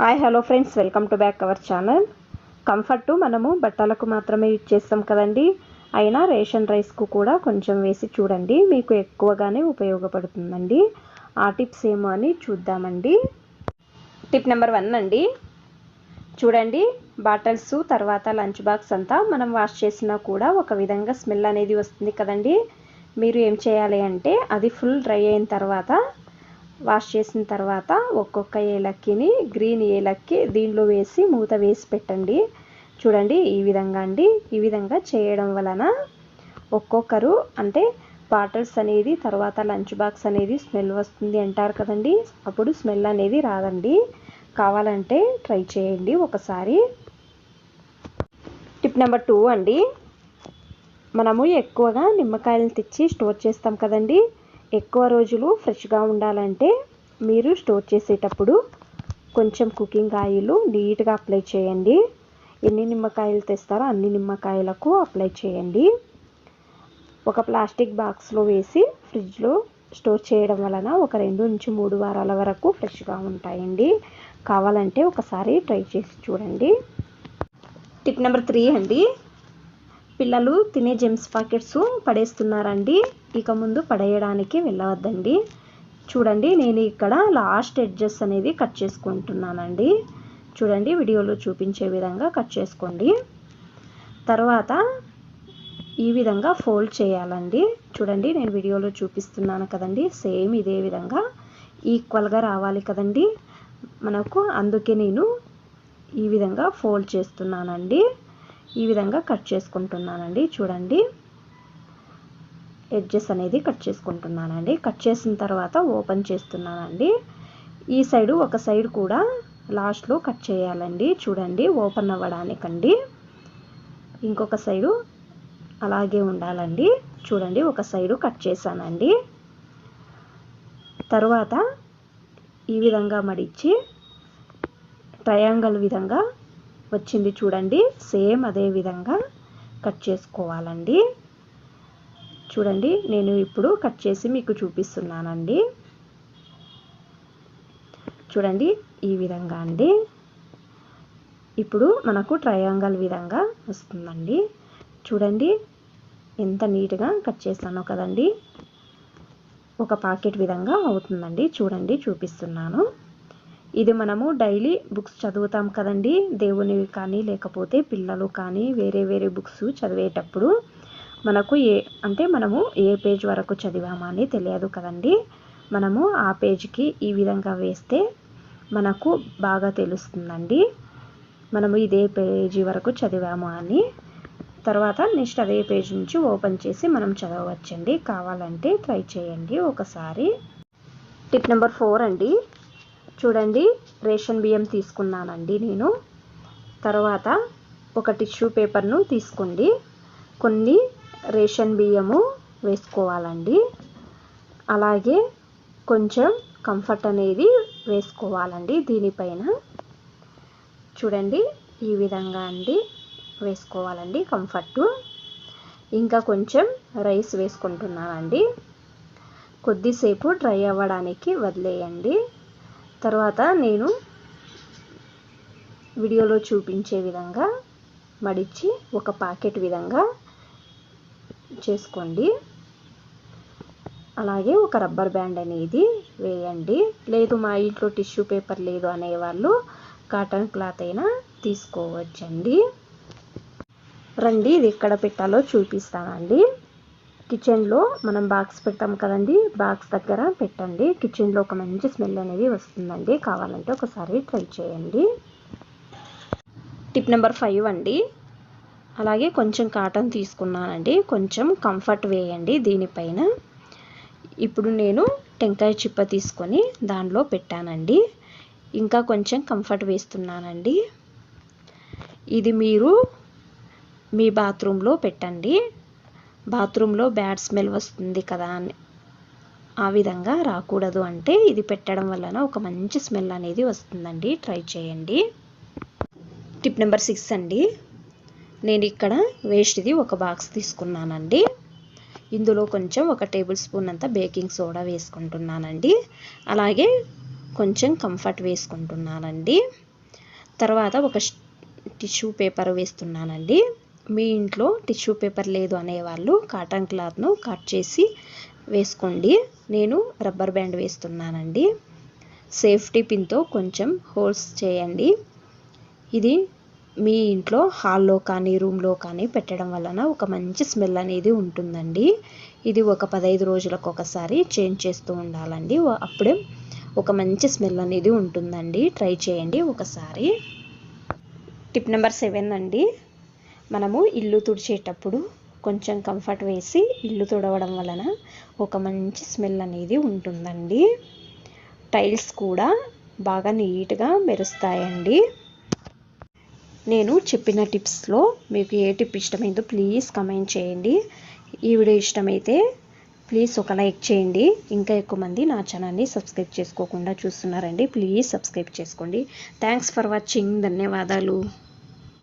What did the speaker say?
Hi hello friends welcome to back our channel comfort మనము బట్టలకు మాత్రమే యూజ్ చేస్తాం కదండి. అయినా రేషన్ రైస్కు కూడా కొంచెం వేసి చూడండి. మీకు ఎక్కువగానే ఉపయోగపడుతుందండి. ఆ టిప్స్ ఏమో అని చూద్దామండి. టిప్ నెంబర్ వన్ అండి. చూడండి బాటిల్స్ తర్వాత లంచ్ బాక్స్ అంతా మనం వాష్ చేసినా కూడా ఒక విధంగా స్మెల్ అనేది వస్తుంది కదండి. మీరు ఏం చేయాలి అంటే అది ఫుల్ డ్రై అయిన తర్వాత వాష్ చేసిన తర్వాత ఒక్కొక్క ఏలక్కిని గ్రీన్ ఏలక్కి దీనిలో వేసి మూత వేసి పెట్టండి. చూడండి ఈ విధంగా అండి. ఈ విధంగా చేయడం వలన ఒక్కొక్కరు అంటే బాటిల్స్ అనేది తర్వాత లంచ్ బాక్స్ అనేది స్మెల్ వస్తుంది అంటారు కదండి. అప్పుడు స్మెల్ అనేది రాదండి. కావాలంటే ట్రై చేయండి ఒకసారి. టిప్ నెంబర్ టూ అండి. మనము ఎక్కువగా నిమ్మకాయలను తెచ్చి స్టోర్ చేస్తాం కదండి. ఎక్కువ రోజులు ఫ్రెష్గా ఉండాలంటే మీరు స్టోర్ చేసేటప్పుడు కొంచెం కుకింగ్ ఆయిల్ నీట్గా అప్లై చేయండి. ఎన్ని నిమ్మకాయలు తెస్తారో అన్ని నిమ్మకాయలకు అప్లై చేయండి. ఒక ప్లాస్టిక్ బాక్స్లో వేసి ఫ్రిడ్జ్లో స్టోర్ చేయడం వలన ఒక రెండు నుంచి మూడు వారాల వరకు ఫ్రెష్గా ఉంటాయండి. కావాలంటే ఒకసారి ట్రై చేసి చూడండి. టిప్ నెంబర్ త్రీ అండి. పిల్లలు తినే జెమ్స్ పాకెట్స్ పడేస్తున్నారండి. ఇక ముందు పడేయడానికి వెళ్ళవద్దండి. చూడండి నేను ఇక్కడ లాస్ట్ ఎడ్జెస్ అనేది కట్ చేసుకుంటున్నానండి. చూడండి వీడియోలో చూపించే విధంగా కట్ చేసుకోండి. తర్వాత ఈ విధంగా ఫోల్డ్ చేయాలండి. చూడండి నేను వీడియోలో చూపిస్తున్నాను కదండి. సేమ్ ఇదే విధంగా ఈక్వల్గా రావాలి కదండి. మనకు అందుకే నేను ఈ విధంగా ఫోల్డ్ చేస్తున్నానండి. ఈ విధంగా కట్ చేసుకుంటున్నానండి. చూడండి. ఎడ్జెస్ అనేది కట్ చేసుకుంటున్నానండి. కట్ చేసిన తర్వాత ఓపెన్ చేస్తున్నానండి. ఈ సైడు ఒక సైడ్ కూడా లాస్ట్లో కట్ చేయాలండి. చూడండి ఓపెన్ అవ్వడానికండి. ఇంకొక సైడు అలాగే ఉండాలండి. చూడండి ఒక సైడు కట్ చేశానండి. తర్వాత ఈ విధంగా మడిచి ట్రయాంగల్ విధంగా వచ్చింది చూడండి. సేమ్ అదే విధంగా కట్ చేసుకోవాలండి. చూడండి నేను ఇప్పుడు కట్ చేసి మీకు చూపిస్తున్నానండి. చూడండి ఈ విధంగా అండి. ఇప్పుడు మనకు ట్రయాంగల్ విధంగా వస్తుందండి. చూడండి ఎంత నీట్గా కట్ చేస్తానో కదండి. ఒక పాకెట్ విధంగా అవుతుందండి. చూడండి చూపిస్తున్నాను. ఇది మనము డైలీ బుక్స్ చదువుతాం కదండి. దేవునివి కానీ లేకపోతే పిల్లలు కానీ వేరే వేరే బుక్స్ చదివేటప్పుడు మనకు ఏ అంటే మనము ఏ పేజ్ వరకు చదివామా అని తెలియదు కదండి. మనము ఆ పేజ్కి ఈ విధంగా వేస్తే మనకు బాగా తెలుస్తుందండి. మనము ఇదే పేజీ వరకు చదివాము అని. తర్వాత నెక్స్ట్ అదే పేజ్ నుంచి ఓపెన్ చేసి మనం చదవచ్చండి. కావాలంటే ట్రై చేయండి ఒకసారి. టిప్ నెంబర్ ఫోర్ అండి. చూడండి రేషన్ బియ్యం తీసుకున్నానండి నేను. తర్వాత ఒక టిష్యూ పేపర్ను తీసుకోండి. కొన్ని రేషన్ బియ్యము వేసుకోవాలండి. అలాగే కొంచెం కంఫర్ట్ అనేది వేసుకోవాలండి దీనిపైన. చూడండి ఈ విధంగా అండి వేసుకోవాలండి కంఫర్టు ఇంకా కొంచెం రైస్ వేసుకుంటున్నానండి. కొద్దిసేపు డ్రై అవ్వడానికి వదిలేయండి. తర్వాత నేను వీడియోలో చూపించే విధంగా మడిచి ఒక ప్యాకెట్ విధంగా చేసుకోండి. అలాగే ఒక రబ్బర్ బ్యాండ్ అనేది వేయండి. లేదు మా ఇంట్లో టిష్యూ పేపర్ లేదు అనేవాళ్ళు కాటన్ క్లాత్ అయినా తీసుకోవచ్చండి. రండి ఇది ఎక్కడ పెట్టాలో చూపిస్తానండి. కిచెన్లో మనం బాక్స్ పెడతాం కదండి బాక్స్ దగ్గర పెట్టండి. కిచెన్లో ఒక మంచి స్మెల్ అనేది వస్తుందండి. కావాలంటే ఒకసారి ట్రై చేయండి. టిప్ నెంబర్ ఫైవ్ అండి. అలాగే కొంచెం కాటన్ తీసుకున్నానండి. కొంచెం కంఫర్ట్ వేయండి దీనిపైన. ఇప్పుడు నేను టెంకాయ చిప్ప తీసుకొని దానిలో పెట్టానండి. ఇంకా కొంచెం కంఫర్ట్ వేస్తున్నానండి. ఇది మీరు మీ బాత్రూంలో పెట్టండి. బాత్రూంలో బ్యాడ్ స్మెల్ వస్తుంది కదా అని. ఆ విధంగా రాకూడదు అంటే ఇది పెట్టడం వలన ఒక మంచి స్మెల్ అనేది వస్తుందండి. ట్రై చేయండి. టిప్ నెంబర్ సిక్స్ అండి. నేను ఇక్కడ వేస్ట్ది ఒక బాక్స్ తీసుకున్నానండి. ఇందులో కొంచెం ఒక టేబుల్ స్పూన్ అంత బేకింగ్ సోడా వేసుకుంటున్నానండి. అలాగే కొంచెం కంఫర్ట్ వేసుకుంటున్నానండి. తర్వాత ఒక టిష్యూ పేపర్ వేస్తున్నానండి. మీ ఇంట్లో టిష్యూ పేపర్ లేదు అనేవాళ్ళు కాటన్ క్లాత్ను కట్ చేసి వేసుకోండి. నేను రబ్బర్ బ్యాండ్ వేస్తున్నానండి. సేఫ్టీ పిన్తో కొంచెం హోల్స్ చేయండి. ఇది మీ ఇంట్లో హాల్లో కానీ రూమ్లో కానీ పెట్టడం వలన ఒక మంచి స్మెల్ అనేది ఉంటుందండి. ఇది ఒక పదహైదు రోజులకు ఒకసారి చేంజ్ చేస్తూ ఉండాలండి. అప్పుడే ఒక మంచి స్మెల్ అనేది ఉంటుందండి. ట్రై చేయండి ఒకసారి. టిప్ నెంబర్ సెవెన్ అండి. మనము ఇల్లు తుడిచేటప్పుడు కొంచెం కంఫర్ట్ వేసి ఇల్లు తుడవడం వలన ఒక మంచి స్మెల్ అనేది ఉంటుందండి. టైల్స్ కూడా బాగా నీట్గా మెరుస్తాయండి. నేను చెప్పిన టిప్స్లో మీకు ఏ టిప్ ఇష్టమైందో ప్లీజ్ కమెంట్ చేయండి. ఈ వీడియో ఇష్టమైతే ప్లీజ్ ఒక లైక్ చేయండి. ఇంకా ఎక్కువ మంది నా ఛానల్ని సబ్స్క్రైబ్ చేసుకోకుండా చూస్తున్నారండి. ప్లీజ్ సబ్స్క్రైబ్ చేసుకోండి. థ్యాంక్స్ ఫర్ వాచింగ్ ధన్యవాదాలు.